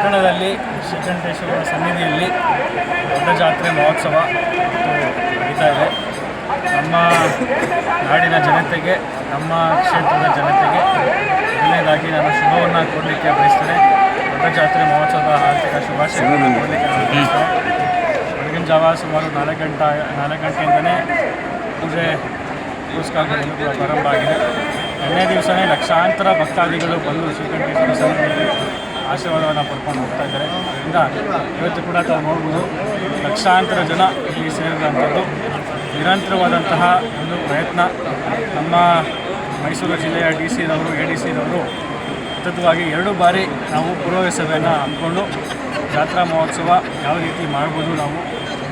ಪಟ್ಟಣದಲ್ಲಿ ಶ್ರೀಕಂಠೇಶ್ವರ ಸನ್ನಿಧಿಯಲ್ಲಿ ದೊಡ್ಡ ಜಾತ್ರೆ, ಮಹೋತ್ಸವ ನಡೀತಾ ಇದೆ. ನಮ್ಮ ನಾಡಿನ ಜನತೆಗೆ, ನಮ್ಮ ಕ್ಷೇತ್ರದ ಜನತೆಗೆ ಒಳ್ಳೆಯದಾಗಿ ನಾನು ಶುಭವನ್ನು ಕೊಡಲಿಕ್ಕೆ ಬಯಸ್ತೇನೆ. ದೊಡ್ಡ ಜಾತ್ರೆ, ಮಹೋತ್ಸವದ ಆರ್ಥಿಕ ಶುಭಾಶಯಗಳನ್ನು ಕೊಡಲಿಕ್ಕೆ ನಾನು ಬಯಸ್ತೇನೆ. ಬೆಳಗಿನ ಜಾವ ಸುಮಾರು ನಾಲ್ಕು ಗಂಟೆ, ನಾಲ್ಕು ಗಂಟೆಯಿಂದಲೇ ಪೂಜೆ ಪುರಸ್ಕಾರಗಳು ಪ್ರಾರಂಭ ಆಗಿದೆ. ಎರಡನೇ ದಿವಸನೇ ಲಕ್ಷಾಂತರ ಭಕ್ತಾದಿಗಳು ಬಂದು ಶ್ರೀಕಂಠೇಶ್ವರ ಸನ್ನಿಧಿಯಲ್ಲಿ ಆಶೀರ್ವಾದವನ್ನು ಪಡ್ಕೊಂಡು ಹೋಗ್ತಾ ಇದ್ದಾರೆ. ಇದರಿಂದ ಇವತ್ತು ಕೂಡ ತಾವು ನೋಡ್ಬೋದು, ಲಕ್ಷಾಂತರ ಜನ ಇಲ್ಲಿ ಸೇರಿದಂಥದ್ದು. ನಿರಂತರವಾದಂತಹ ಒಂದು ಪ್ರಯತ್ನ. ನಮ್ಮ ಮೈಸೂರು ಜಿಲ್ಲೆಯ ಡಿ ಸಿನವರು ಎ ಡಿ ಸಿರವರು ಸತತವಾಗಿ ಎರಡು ಬಾರಿ ನಾವು ಪೂರ್ವ ಸಭೆಯನ್ನು ಅಂದ್ಕೊಂಡು ಜಾತ್ರಾ ಮಹೋತ್ಸವ ಯಾವ ರೀತಿ ಮಾಡ್ಬೋದು ನಾವು,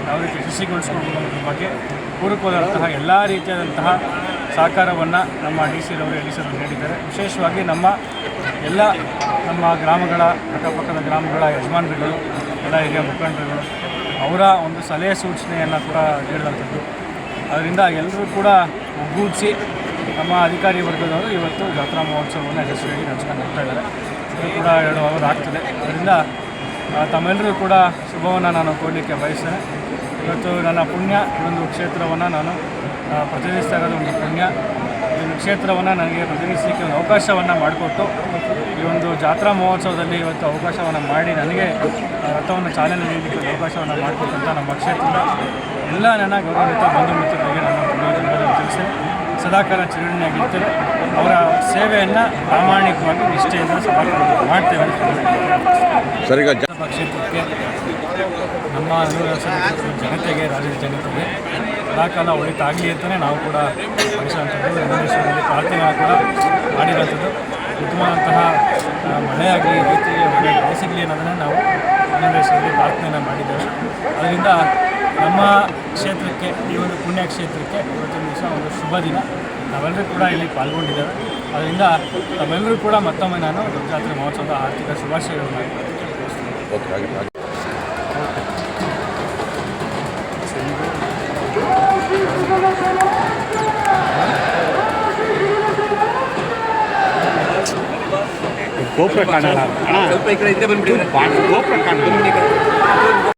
ಯಾವ ರೀತಿ ಕೃಷಿಗೊಳಿಸ್ಕೊಳ್ಬೋದು ಅನ್ನೋದ್ರ ಬಗ್ಗೆ ಪೂರಕವಾದಂತಹ ಎಲ್ಲ ರೀತಿಯಾದಂತಹ ಸಹಕಾರವನ್ನು ನಮ್ಮ ಡಿ ಸಿರವರು ಎ ಡಿ ಸಿ ರವರು ನೀಡಿದ್ದಾರೆ. ವಿಶೇಷವಾಗಿ ನಮ್ಮ ಎಲ್ಲ ನಮ್ಮ ಗ್ರಾಮಗಳ, ಅಕ್ಕಪಕ್ಕದ ಗ್ರಾಮಗಳ ಯಜಮಾನರುಗಳು, ಎಲ್ಲ ಹಿರಿಯ ಮುಖಂಡರುಗಳು, ಅವರ ಒಂದು ಸಲಹೆ ಸೂಚನೆಯನ್ನು ಕೂಡ ನೀಡಿದಂಥದ್ದು ಅದರಿಂದ ಎಲ್ಲರೂ ಕೂಡ ಒಗ್ಗೂಡಿಸಿ ನಮ್ಮ ಅಧಿಕಾರಿ ವರ್ಗದವರು ಇವತ್ತು ಜಾತ್ರಾ ಮಹೋತ್ಸವವನ್ನು ಯಶಸ್ವಿಯಾಗಿ ನಡೆಸ್ಕೊಂಡು ಹೋಗ್ತಾ ಇದ್ದಾರೆ. ಇದು ಕೂಡ ಎರಡು ಅವರ್ ಆಗ್ತದೆ ಅದರಿಂದ ತಮ್ಮೆಲ್ಲರೂ ಕೂಡ ಶುಭವನ್ನು ನಾನು ಕೊಡಲಿಕ್ಕೆ ಬಯಸ್ತೇನೆ. ಇವತ್ತು ನನ್ನ ಪುಣ್ಯ ಒಂದು ಕ್ಷೇತ್ರವನ್ನು ನಾನು ಪ್ರತಿನಿಧಿಸ್ತಾ ಇರೋದು ಒಂದು ಪುಣ್ಯ. ಕ್ಷೇತ್ರವನ್ನು ನನಗೆ ಪ್ರತಿನಿಧಿಸಲಿಕ್ಕೆ ಒಂದು ಅವಕಾಶವನ್ನು ಮಾಡಿಕೊಟ್ಟು ಈ ಒಂದು ಜಾತ್ರಾ ಮಹೋತ್ಸವದಲ್ಲಿ ಇವತ್ತು ಅವಕಾಶವನ್ನು ಮಾಡಿ ನನಗೆ ರಥವನ್ನು ಚಾಲನೆ ನೀಡಲಿಕ್ಕೆ ಒಂದು ಅವಕಾಶವನ್ನು ಮಾಡಿಕೊಟ್ಟಂಥ ನಮ್ಮ ಕ್ಷೇತ್ರದ ಎಲ್ಲ ನನ್ನ ಗೌರವಿತ ಬಂಧು ಮಿತ್ರರಿಗೆ ನಾನು ತಿಳಿಸಿ ಸದಾಕಾಲ ಚಿರಣಿಯಾಗಿರ್ತೇವೆ ಅವರ ಸೇವೆಯನ್ನು ಪ್ರಾಮಾಣಿಕವಾಗಿ ನಿಷ್ಠೆಯಿಂದ ಸದಾಕಾಲ ಮಾಡ್ತೇವೆ ಅಂತ ಸರಿ ಸರ್ ಈಗ ಜ- ವಿಧಾನಸಭಾ ಕ್ಷೇತ್ರಕ್ಕೆ ನಮ್ಮ ಜನತೆಗೆ ರಾಜ್ಯದ ಜನತೆಗೆ ಸದಾಕಾಲ ಒಳಿತಾಗಲಿ ಅಂತಲೇ ನಾವು ಕೂಡ ಬಯಸುವಂಥದ್ದು ಪ್ರಾರ್ಥನೆ ಕೂಡ ಮಾಡಿರೋಂಥದ್ದು ಉತ್ತಮವಾದಂತಹ ಮಳೆಯಾಗಲಿ ರೈತರಿಗೆ ಒಳ್ಳೆಯ ಬೆಳೆ ಸಿಗಲಿ ಅನ್ನೋದನ್ನು ನಾವು ಧರ್ಮೇಶ್ವರಲ್ಲಿ ಪ್ರಾರ್ಥನೆಯನ್ನು ಮಾಡಿದ್ದೇವೆ. ಅದರಿಂದ ನಮ್ಮ ಕ್ಷೇತ್ರಕ್ಕೆ ಈ ಒಂದು ಪುಣ್ಯ ಕ್ಷೇತ್ರಕ್ಕೆ ಇವತ್ತಿನ ದಿವಸ ಒಂದು ಶುಭ ದಿನ. ನಾವೆಲ್ಲರೂ ಕೂಡ ಇಲ್ಲಿ ಪಾಲ್ಗೊಂಡಿದ್ದೇವೆ. ಅದರಿಂದ ನಾವೆಲ್ಲರೂ ಕೂಡ ಮತ್ತೊಮ್ಮೆ ನಾನು ದುರ್ಗಾತ್ರಿ ಜಾತ್ರೆ ಮಹೋತ್ಸವದ ಆರ್ಥಿಕ ಶುಭಾಶಯಗಳನ್ನು ಓಕೆ ಆಗಿ ಆಗಿ. ಗೋಪುರ ಕಾಣಲ್ಲ. ಅಣ್ಣ ಸ್ವಲ್ಪ ಈ ಕಡೆ ಗೋಪುರ ಕಾಣಲ್ಲ.